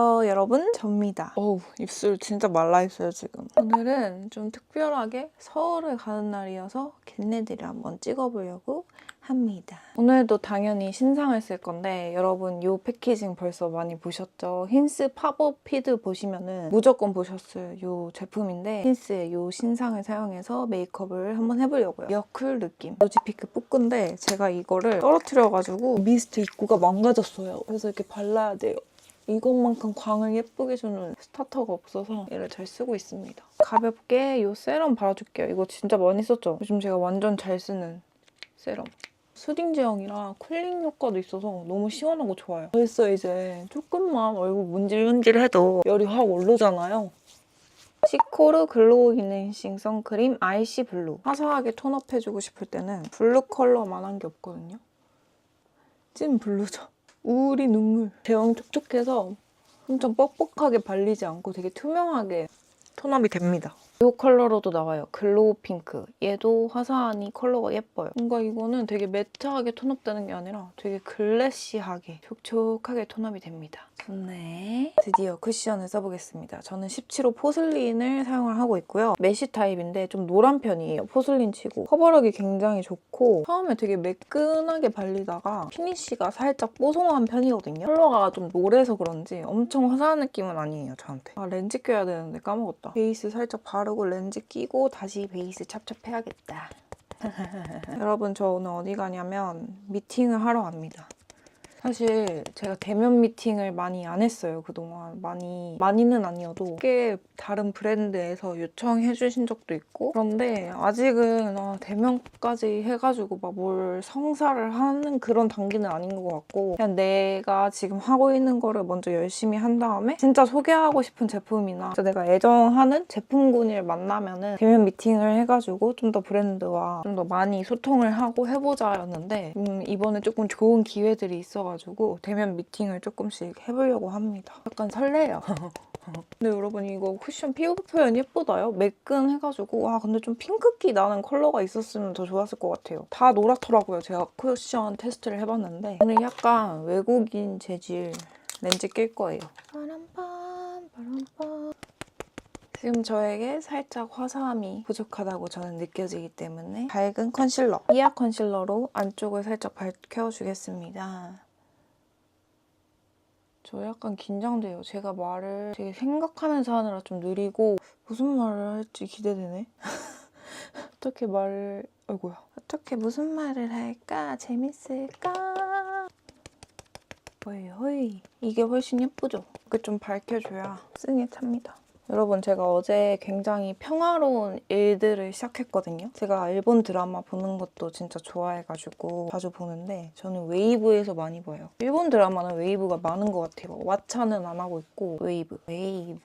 안녕하세요 여러분 접니다. 어우 입술 진짜 말라있어요 지금. 오늘은 좀 특별하게 서울을 가는 날이어서 겟레디를 한번 찍어보려고 합니다. 오늘도 당연히 신상을 쓸 건데 여러분 이 패키징 벌써 많이 보셨죠? 힌스 팝업 피드 보시면은 무조건 보셨을 이 제품인데 힌스의 이 신상을 사용해서 메이크업을 한번 해보려고요. 여쿨 느낌. 로지피크 뿌끈데 제가 이거를 떨어뜨려가지고 미스트 입구가 망가졌어요. 그래서 이렇게 발라야 돼요 이것만큼 광을 예쁘게 주는 스타터가 없어서 얘를 잘 쓰고 있습니다. 가볍게 이 세럼 발라줄게요. 이거 진짜 많이 썼죠? 요즘 제가 완전 잘 쓰는 세럼. 수딩 제형이라 쿨링 효과도 있어서 너무 시원하고 좋아요. 벌써 이제 조금만 얼굴 문질문질해도 열이 확 오르잖아요. 시코르 글로우 이네싱 선크림 아이시 블루. 화사하게 톤업해주고 싶을 때는 블루 컬러만 한 게 없거든요. 찐 블루죠. 우리 눈물. 제형 촉촉해서 엄청 뻑뻑하게 발리지 않고 되게 투명하게 톤업이 됩니다. 이 컬러로도 나와요. 글로우 핑크. 얘도 화사하니 컬러가 예뻐요. 뭔가 이거는 되게 매트하게 톤업되는 게 아니라 되게 글래시하게 촉촉하게 톤업이 됩니다. 좋네. 드디어 쿠션을 써보겠습니다. 저는 17호 포슬린을 사용을 하고 있고요. 메쉬 타입인데 좀 노란 편이에요. 포슬린 치고. 커버력이 굉장히 좋고 처음에 되게 매끈하게 발리다가 피니쉬가 살짝 뽀송한 편이거든요. 컬러가 좀 노래서 그런지 엄청 화사한 느낌은 아니에요, 저한테. 아, 렌즈 껴야 되는데 까먹었다. 베이스 살짝 바르고 렌즈 끼고 다시 베이스 찹찹해야겠다. 여러분 저 오늘 어디 가냐면 미팅을 하러 갑니다. 사실 제가 대면 미팅을 많이 안 했어요 그동안. 많이 많이는 아니어도 꽤 다른 브랜드에서 요청해 주신 적도 있고. 그런데 아직은 아, 대면까지 해가지고 막 뭘 성사를 하는 그런 단계는 아닌 것 같고 그냥 내가 지금 하고 있는 거를 먼저 열심히 한 다음에 진짜 소개하고 싶은 제품이나 내가 애정하는 제품군을 만나면은 대면 미팅을 해가지고 좀 더 브랜드와 좀 더 많이 소통을 하고 해보자였는데 음, 이번에 조금 좋은 기회들이 있어 가지고 대면 미팅을 조금씩 해보려고 합니다. 약간 설레요. 근데 여러분 이거 쿠션 피부 표현 예쁘다요? 매끈해가지고 아 근데 좀 핑크기 나는 컬러가 있었으면 더 좋았을 것 같아요. 다 노랗더라고요. 제가 쿠션 테스트를 해봤는데 오늘 약간 외국인 재질 렌즈 낄 거예요. 바람밤 바람밤 지금 저에게 살짝 화사함이 부족하다고 저는 느껴지기 때문에 밝은 컨실러, 이하 컨실러로 안쪽을 살짝 밝혀주겠습니다. 저 약간 긴장돼요. 제가 말을 되게 생각하면서 하느라 좀 느리고 무슨 말을 할지 기대되네. 어떻게 말을... 아이고야. 어떻게 무슨 말을 할까? 재밌을까? 허이. 이게 훨씬 예쁘죠? 이렇게 좀 밝혀줘야 승에 찹니다. 여러분 제가 어제 굉장히 평화로운 일들을 시작했거든요. 제가 일본 드라마 보는 것도 진짜 좋아해가지고 자주 보는데 저는 웨이브에서 많이 봐요. 일본 드라마는 웨이브가 많은 것 같아요. 왓챠는 안 하고 있고 웨이브, 웨이브.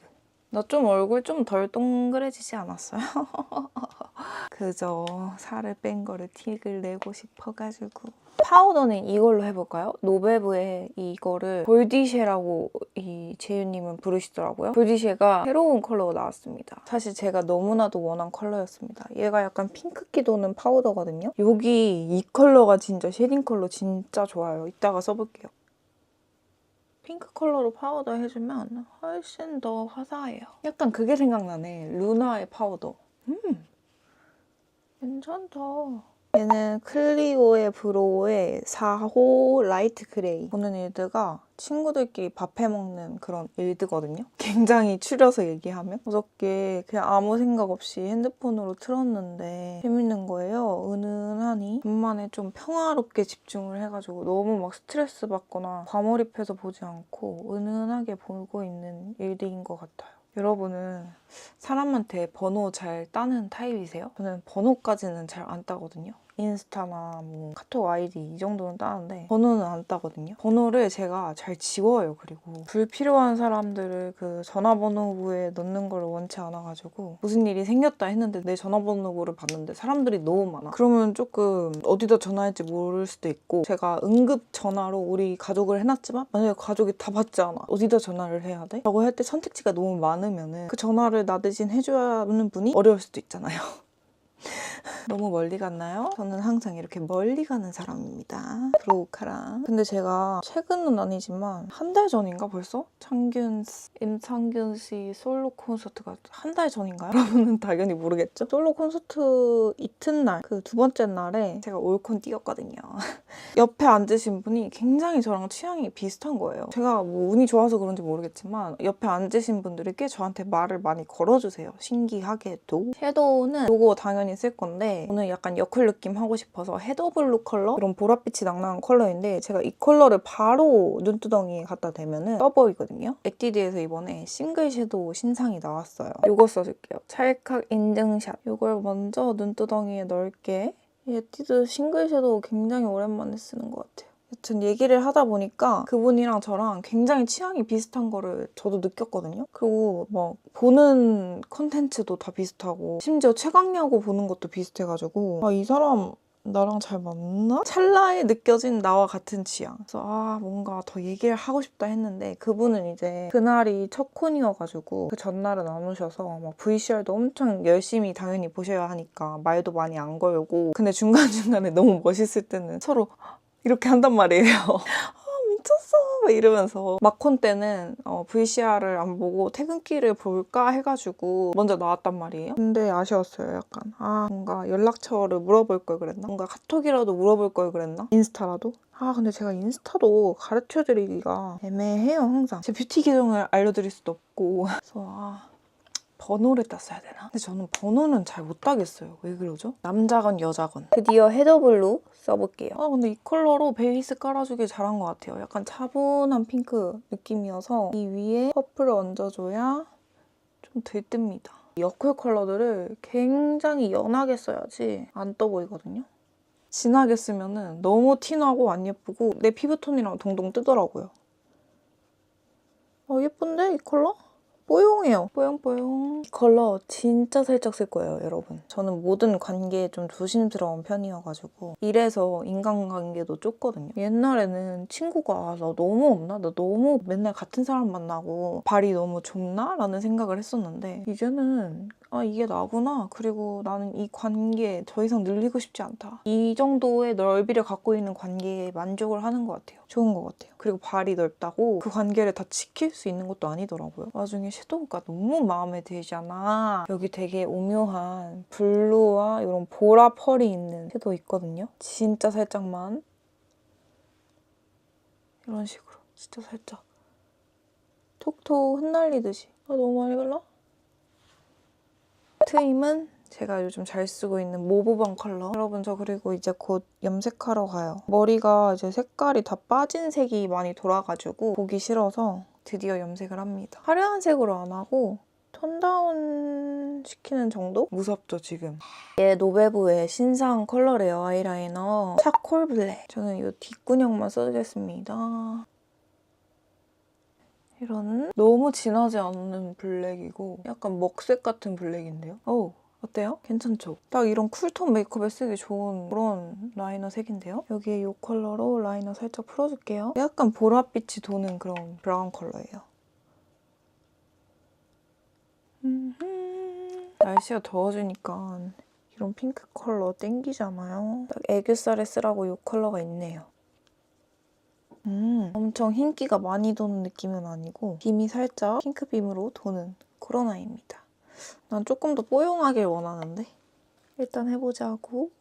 나 좀 얼굴 좀 덜 동그래지지 않았어요? 그저 살을 뺀 거를 틱을 내고 싶어가지고 파우더는 이걸로 해볼까요? 노베브의 이거를 볼디쉐라고 이 재윤님은 부르시더라고요. 볼디쉐가 새로운 컬러가 나왔습니다. 사실 제가 너무나도 원한 컬러였습니다. 얘가 약간 핑크기 도는 파우더거든요. 여기 이 컬러가 진짜 쉐딩 컬러 진짜 좋아요. 이따가 써볼게요. 핑크 컬러로 파우더 해주면 훨씬 더 화사해요. 약간 그게 생각나네. 루나의 파우더. 음, 괜찮다. 얘는 클리오의 브로우의 4호 라이트 그레이. 보는 일드가 친구들끼리 밥 해먹는 그런 일드거든요. 굉장히 추려서 얘기하면. 어저께 그냥 아무 생각 없이 핸드폰으로 틀었는데 재밌는 거예요. 은은하니. 간만에 좀 평화롭게 집중을 해가지고 너무 막 스트레스 받거나 과몰입해서 보지 않고 은은하게 보고 있는 일드인 것 같아요. 여러분은 사람한테 번호 잘 따는 타입이세요? 저는 번호까지는 잘 안 따거든요. 인스타나 뭐 카톡 아이디 이 정도는 따는데 번호는 안 따거든요. 번호를 제가 잘 지워요. 그리고 불필요한 사람들을 그 전화번호부에 넣는 걸 원치 않아가지고 무슨 일이 생겼다 했는데 내 전화번호부를 봤는데 사람들이 너무 많아. 그러면 조금 어디다 전화할지 모를 수도 있고 제가 응급 전화로 우리 가족을 해놨지만 만약에 가족이 다 받지 않아. 어디다 전화를 해야 돼? 라고 할 때 선택지가 너무 많으면은 그 전화를 나 대신 하는 분이 어려울 수도 있잖아요. 너무 멀리 갔나요? 저는 항상 이렇게 멀리 가는 사람입니다. 브로우카랑. 근데 제가 최근은 아니지만 한 달 전인가 벌써? 창균, 씨- 임창균 씨 솔로 콘서트가 한 달 전인가요? 여러분은 당연히 모르겠죠? 솔로 콘서트 이튿날, 그 두 번째 날에 제가 올콘 뛰었거든요. 옆에 앉으신 분이 굉장히 저랑 취향이 비슷한 거예요. 제가 뭐 운이 좋아서 그런지 모르겠지만 옆에 앉으신 분들이 꽤 저한테 말을 많이 걸어주세요. 신기하게도. 섀도우는 이거 당연히 쓸 건데 오늘 약간 여쿨 느낌 하고 싶어서 헤더블루 컬러? 이런 보랏빛이 낭낭한 컬러인데 제가 이 컬러를 바로 눈두덩이에 갖다 대면은 떠 보이거든요. 에뛰드에서 이번에 싱글 섀도우 신상이 나왔어요. 이거 써줄게요. 찰칵 인증샷. 이걸 먼저 눈두덩이에 넓게 이 에뛰드 싱글 섀도우 굉장히 오랜만에 쓰는 것 같아요. 여튼 얘기를 하다 보니까 그분이랑 저랑 굉장히 취향이 비슷한 거를 저도 느꼈거든요. 그리고 막 보는 컨텐츠도 다 비슷하고 심지어 최강야구 보는 것도 비슷해가지고 아 이 사람 나랑 잘 맞나? 찰나에 느껴진 나와 같은 취향. 그래서 아 뭔가 더 얘기를 하고 싶다 했는데 그분은 이제 그날이 첫 콘이어가지고 그 전날은 안 오셔서 막 VCR도 엄청 열심히 당연히 보셔야 하니까 말도 많이 안 걸고 근데 중간중간에 너무 멋있을 때는 서로 이렇게 한단 말이에요. 아, 미쳤어! 막 이러면서. 마콘 때는 어, VCR을 안 보고 퇴근길을 볼까 해가지고 먼저 나왔단 말이에요. 근데 아쉬웠어요, 약간. 아, 뭔가 연락처를 물어볼 걸 그랬나? 뭔가 카톡이라도 물어볼 걸 그랬나? 인스타라도? 아, 근데 제가 인스타도 가르쳐드리기가 애매해요, 항상. 제 뷰티 계정을 알려드릴 수도 없고. 그래서, 아. 번호를 땄어야 되나? 근데 저는 번호는 잘 못 따겠어요. 왜 그러죠? 남자건 여자건. 드디어 헤더블루 써볼게요. 아 근데 이 컬러로 베이스 깔아주길 잘한 것 같아요. 약간 차분한 핑크 느낌이어서 이 위에 퍼플을 얹어줘야 좀 들뜹니다. 여쿨 컬러들을 굉장히 연하게 써야지 안 떠 보이거든요. 진하게 쓰면 은 너무 티나고 안 예쁘고 내 피부톤이랑 동동 뜨더라고요. 어 예쁜데 이 컬러? 뽀용해요. 뽀용뽀용. 이 컬러 진짜 살짝 쓸 거예요, 여러분. 저는 모든 관계에 좀 조심스러운 편이어가지고 이래서 인간관계도 좁거든요. 옛날에는 친구가 아, 나 너무 없나? 나 너무 맨날 같은 사람 만나고 발이 너무 좁나? 라는 생각을 했었는데 이제는 아 이게 나구나. 그리고 나는 이 관계에 더 이상 늘리고 싶지 않다. 이 정도의 넓이를 갖고 있는 관계에 만족을 하는 것 같아요. 좋은 것 같아요. 그리고 발이 넓다고 그 관계를 다 지킬 수 있는 것도 아니더라고요. 나중에 섀도우가 너무 마음에 들잖아. 여기 되게 오묘한 블루와 이런 보라 펄이 있는 섀도우 있거든요. 진짜 살짝만 이런 식으로 진짜 살짝 톡톡 흩날리듯이 아 너무 많이 발라? 트임은 제가 요즘 잘 쓰고 있는 모브방 컬러. 여러분 저 그리고 이제 곧 염색하러 가요. 머리가 이제 색깔이 다 빠진 색이 많이 돌아가지고 보기 싫어서 드디어 염색을 합니다. 화려한 색으로 안 하고 톤다운 시키는 정도? 무섭죠 지금. 얘 노베브의 신상 컬러 레어 아이라이너 차콜 블랙. 저는 이 뒷구녕만 써주겠습니다. 이런 너무 진하지 않는 블랙이고 약간 먹색 같은 블랙인데요. 어우 어때요? 괜찮죠? 딱 이런 쿨톤 메이크업에 쓰기 좋은 그런 라이너 색인데요. 여기에 이 컬러로 라이너 살짝 풀어줄게요. 약간 보랏빛이 도는 그런 브라운 컬러예요. 날씨가 더워지니까 이런 핑크 컬러 땡기잖아요. 딱 애교살에 쓰라고 이 컬러가 있네요. 음, 엄청 흰기가 많이 도는 느낌은 아니고 빔이 살짝 핑크빔으로 도는 그런 아이입니다. 난 조금 더 뽀용하길 원하는데 일단 해보자고.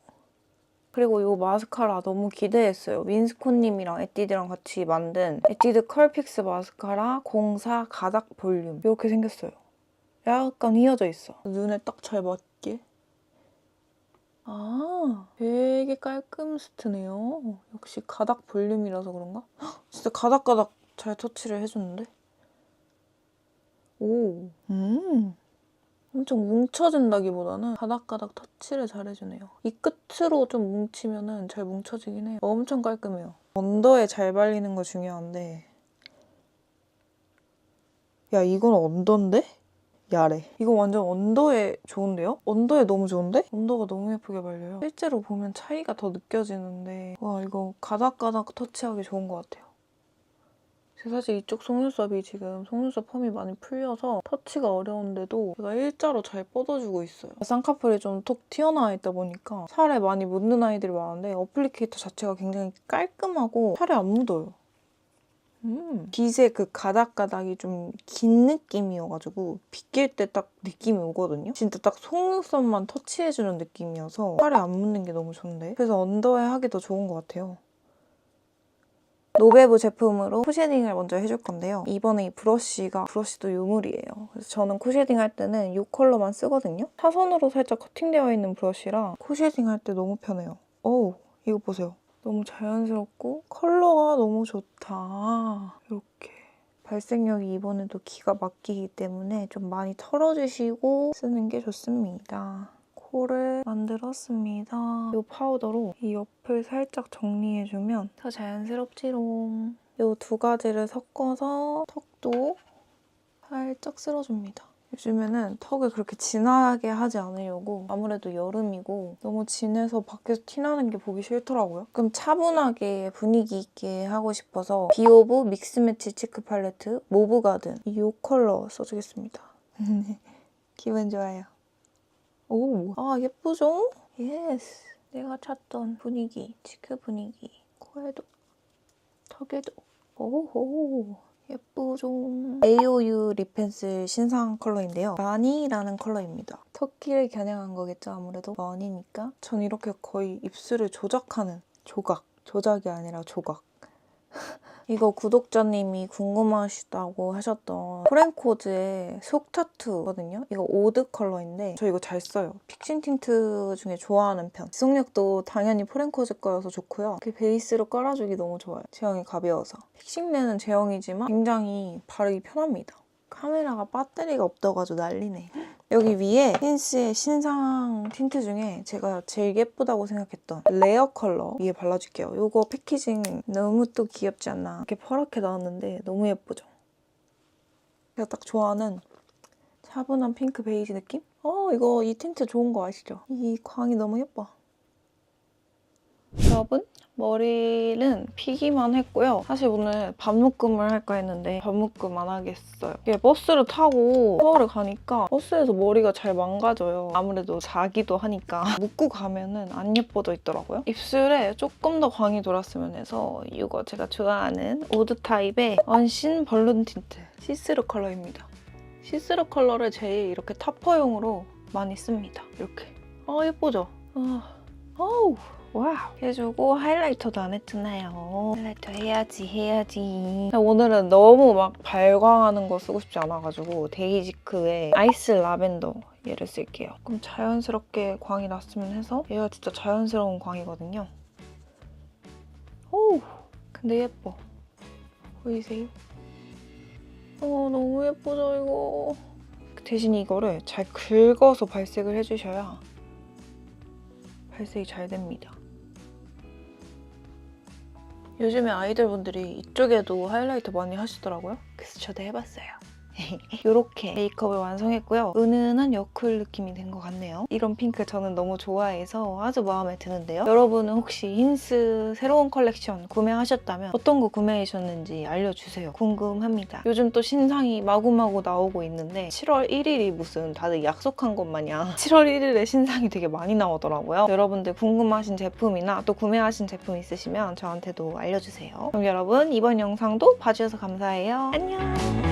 그리고 이 마스카라 너무 기대했어요. 윈스콘님이랑 에뛰드랑 같이 만든 에뛰드 컬픽스 마스카라 04 가닥 볼륨 이렇게 생겼어요. 약간 휘어져 있어. 눈에 딱 잘 맞게. 아, 되게 깔끔 스트네요. 역시 가닥 볼륨이라서 그런가? 헉, 진짜 가닥가닥 잘 터치를 해줬는데? 오, 음. 엄청 뭉쳐진다기보다는 가닥가닥 터치를 잘 해주네요. 이 끝으로 좀 뭉치면은 잘 뭉쳐지긴 해요. 엄청 깔끔해요. 언더에 잘 발리는 거 중요한데 야 이건 언더인데? 야래. 이거 완전 언더에 좋은데요? 언더에 너무 좋은데? 언더가 너무 예쁘게 발려요. 실제로 보면 차이가 더 느껴지는데 와 이거 가닥가닥 터치하기 좋은 것 같아요. 사실 이쪽 속눈썹이 지금 속눈썹 펌이 많이 풀려서 터치가 어려운데도 얘가 일자로 잘 뻗어주고 있어요. 쌍꺼풀이 좀 톡 튀어나와 있다 보니까 살에 많이 묻는 아이들이 많은데 어플리케이터 자체가 굉장히 깔끔하고 살에 안 묻어요. 음. 빗의 그 가닥가닥이 좀 긴 느낌이어가지고 빗길 때 딱 느낌이 오거든요. 진짜 딱 속눈썹만 터치해주는 느낌이어서 살에 안 묻는 게 너무 좋은데. 그래서 언더에 하기 더 좋은 것 같아요. 노베브 제품으로 코쉐딩을 먼저 해줄 건데요. 이번에 이 브러쉬가 브러쉬도 유물이에요. 그래서 저는 코쉐딩 할 때는 이 컬러만 쓰거든요. 사선으로 살짝 커팅되어 있는 브러쉬라 코쉐딩 할 때 너무 편해요. 어우, 이거 보세요. 너무 자연스럽고 컬러가 너무 좋다. 이렇게. 발색력이 이번에도 기가 막히기 때문에 좀 많이 털어주시고 쓰는 게 좋습니다. 코를 만들었습니다. 이 파우더로 이 옆을 살짝 정리해주면 더 자연스럽지롱. 이 두 가지를 섞어서 턱도 살짝 쓸어줍니다. 요즘에는 턱을 그렇게 진하게 하지 않으려고 아무래도 여름이고 너무 진해서 밖에서 티나는 게 보기 싫더라고요. 그럼 차분하게 분위기 있게 하고 싶어서 비오브 믹스매치 치크 팔레트 모브 가든 이 컬러 써주겠습니다. 기분 좋아요. 오, 아 예쁘죠? 예스. 내가 찾던 분위기, 치크 분위기. 코에도, 턱에도. 오호. 예쁘죠? AOU 립펜슬 신상 컬러인데요. 마니라는 컬러입니다. 터키를 겨냥한 거겠죠, 아무래도. 마니니까. 전 이렇게 거의 입술을 조작하는 조각. 조작이 아니라 조각. 이거 구독자님이 궁금하시다고 하셨던 프랭코즈의 속 타투거든요. 이거 오드 컬러인데 저 이거 잘 써요. 픽싱 틴트 중에 좋아하는 편. 지속력도 당연히 프랭코즈 거여서 좋고요. 이렇게 베이스로 깔아주기 너무 좋아요. 제형이 가벼워서. 픽싱되는 제형이지만 굉장히 바르기 편합니다. 카메라가 배터리가 없어가지고 난리네. 여기 위에 힌스의 신상 틴트 중에 제가 제일 예쁘다고 생각했던 레어 컬러 위에 발라줄게요. 이거 패키징 너무 또 귀엽지 않나. 이렇게 퍼렇게 나왔는데 너무 예쁘죠? 제가 딱 좋아하는 차분한 핑크 베이지 느낌? 어 이거 이 틴트 좋은 거 아시죠? 이 광이 너무 예뻐. 여러분 머리는 피기만 했고요. 사실 오늘 밤묶음을 할까 했는데 밤묶음 안 하겠어요. 이게 버스를 타고 서울에 가니까 버스에서 머리가 잘 망가져요. 아무래도 자기도 하니까 묶고 가면은 안 예뻐져 있더라고요. 입술에 조금 더 광이 돌았으면 해서 이거 제가 좋아하는 오드 타입의 언신 벌룬 틴트 시스루 컬러입니다. 시스루 컬러를 제일 이렇게 타퍼용으로 많이 씁니다. 이렇게. 아 예쁘죠? 아, 어우 와우. 해주고 하이라이터도 안 했잖아요. 하이라이터 해야지 해야지. 오늘은 너무 막 발광하는 거 쓰고 싶지 않아가지고 데이지크의 아이스 라벤더 얘를 쓸게요. 그럼 자연스럽게 광이 났으면 해서 얘가 진짜 자연스러운 광이거든요. 오 근데 예뻐. 보이세요? 어 너무 예쁘죠 이거. 대신 이거를 잘 긁어서 발색을 해주셔야 발색이 잘 됩니다. 요즘에 아이들 분들이 이쪽에도 하이라이터 많이 하시더라고요. 그래서 저도 해봤어요. 이렇게 메이크업을 완성했고요. 은은한 여쿨 느낌이 된 것 같네요. 이런 핑크 저는 너무 좋아해서 아주 마음에 드는데요. 여러분은 혹시 힌스 새로운 컬렉션 구매하셨다면 어떤 거 구매하셨는지 알려주세요. 궁금합니다. 요즘 또 신상이 마구마구 나오고 있는데 7월 1일이 무슨 다들 약속한 것 마냥 7월 1일에 신상이 되게 많이 나오더라고요. 여러분들 궁금하신 제품이나 또 구매하신 제품 있으시면 저한테도 알려주세요. 그럼 여러분 이번 영상도 봐주셔서 감사해요. 안녕!